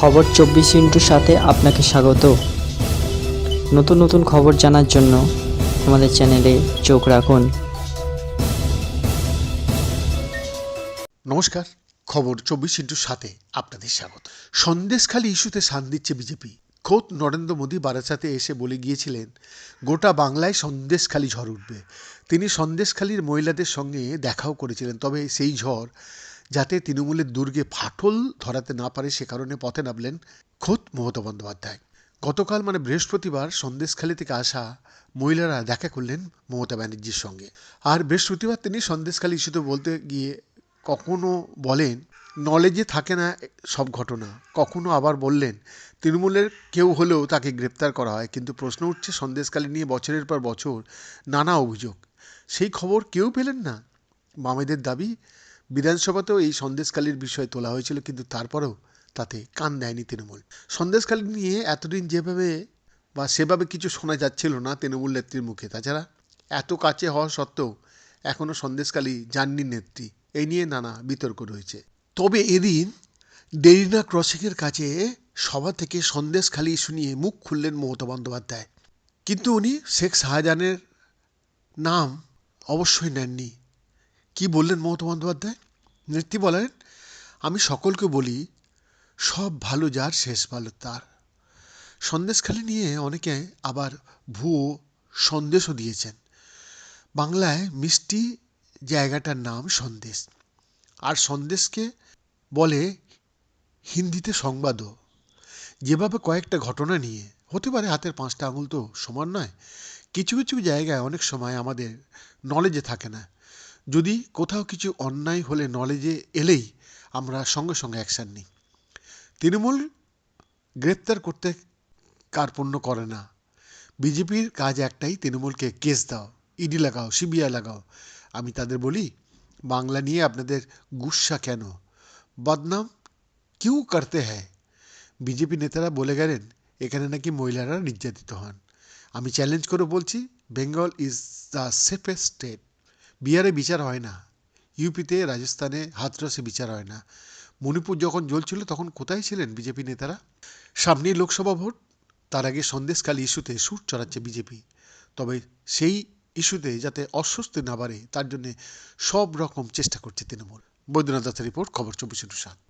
খবর চব্বিশ ইন্টুর সাথে আপনাকে স্বাগত। নতুন নতুন খবর জানার জন্য আমাদের চ্যানেলে চোখ রাখুন। নমস্কার, খবর চব্বিশ ইন্টুর সাথে আপনাদের স্বাগত। সন্দেশখালী ইস্যুতে শান দিচ্ছে বিজেপি। খোদ নরেন্দ্র মোদী বারাসাতে এসে বলে গিয়েছিলেন, গোটা বাংলায় সন্দেশখালী ঝড় উঠবে। তিনি সন্দেশখালীর মহিলাদের সঙ্গে দেখাও করেছিলেন, তবে সেই ঝড় যাতে তৃণমূলের দুর্গে ফাটল ধরাতে না পারে সে কারণে পথে নামলেন খোদ মমতা বন্দ্যোপাধ্যায়। গতকাল মানে বৃহস্পতিবার সন্দেশখালী থেকে আসা মহিলারা দেখা করলেন মমতা ব্যানার্জির সঙ্গে। আর বৃহস্পতিবার তিনি সন্দেশখালী ইস্যুতে বলতে গিয়ে কখনো বলেন, নলেজে থাকে না সব ঘটনা। কখনো আবার বললেন, তৃণমূলের কেউ হলেও তাকে গ্রেপ্তার করা হয়। কিন্তু প্রশ্ন উঠছে সন্দেশকালী নিয়ে বছরের পর বছর নানা অভিযোগ। সেই খবর কেউ পেলেন না। বামেদের দাবি বিধানসভাতেও এই সন্দেশকালীর বিষয় তোলা হয়েছিল, কিন্তু তারপরেও তাতে কান দেয়নি তৃণমূল। সন্দেশকালী নিয়ে এতদিন যেভাবে বা সেভাবে কিছু শোনা যাচ্ছিল না তৃণমূল নেত্রীর মুখে, তাছাড়া এত কাছে হওয়া সত্ত্বেও এখনও সন্দেশকালী যাননি নেত্রী। এই নিয়ে নানা বিতর্ক রয়েছে। তবে এদিন ডেরিনা ক্রসিংয়ের কাছে সভা থেকে সন্দেশখালী ইস্যু নিয়ে মুখ খুললেন মমতা বন্দ্যোপাধ্যায়। কিন্তু উনি শেখ শাহজাহানের নাম অবশ্যই নেননি। কি বললেন মমতা বন্দ্যোপাধ্যায় নেত্রী বলেন, আমি সকলকে বলি, সব ভালো যার, শেষ ভালো তার। সন্দেশখালী নিয়ে অনেকে আবার ভুয়ো সন্দেশও দিয়েছেন। বাংলায় মিষ্টি জায়গাটার নাম সন্দেশ। আর সন্দেশকে বলে হিন্দিতে সংবাদও। যেভাবে কয়েকটা ঘটনা নিয়ে, হতে পারে হাতের পাঁচটা আঙুল তো সমান নয়, কিছু কিছু জায়গায় অনেক সময় আমাদের নলেজে থাকে না। যদি কোথাও কিছু অন্যায় হলে নলেজে এলেই আমরা সঙ্গে সঙ্গে অ্যাকশান নিই। তৃণমূল গ্রেপ্তার করতে কার্পণ্য করে না। বিজেপির কাজ একটাই, তৃণমূলকে কেস দাও ইডি লাগাও সিবিআই লাগাও। আমি তাদের বলি, বাংলা নিয়ে আপনাদের গুসা কেন? বদনাম কিউ করতে হ্যায়? বিজেপি নেতারা বলে গেলেন, এখানে নাকি মহিলারা নির্যাতিত হন। আমি চ্যালেঞ্জ করে বলছি Bengal is the safest state বিহারে বিচার হয় না। ইউপিতে, রাজস্থানে হাতরসে বিচার হয় না। মণিপুর যখন জ্বলছিল, তখন কোথায় ছিলেন বিজেপি নেতারা? সামনেই লোকসভা ভোট। তার আগে সন্দেশকালী ইস্যুতে সুর চড়াচ্ছে বিজেপি। তবে সেই ইস্যুতে যাতে অস্বস্তি না বাড়ে, তার জন্যে সব রকম চেষ্টা করছে তৃণমূল। বৈদ্যনাথ দত্তের রিপোর্ট, খবর চব্বিশ সাত।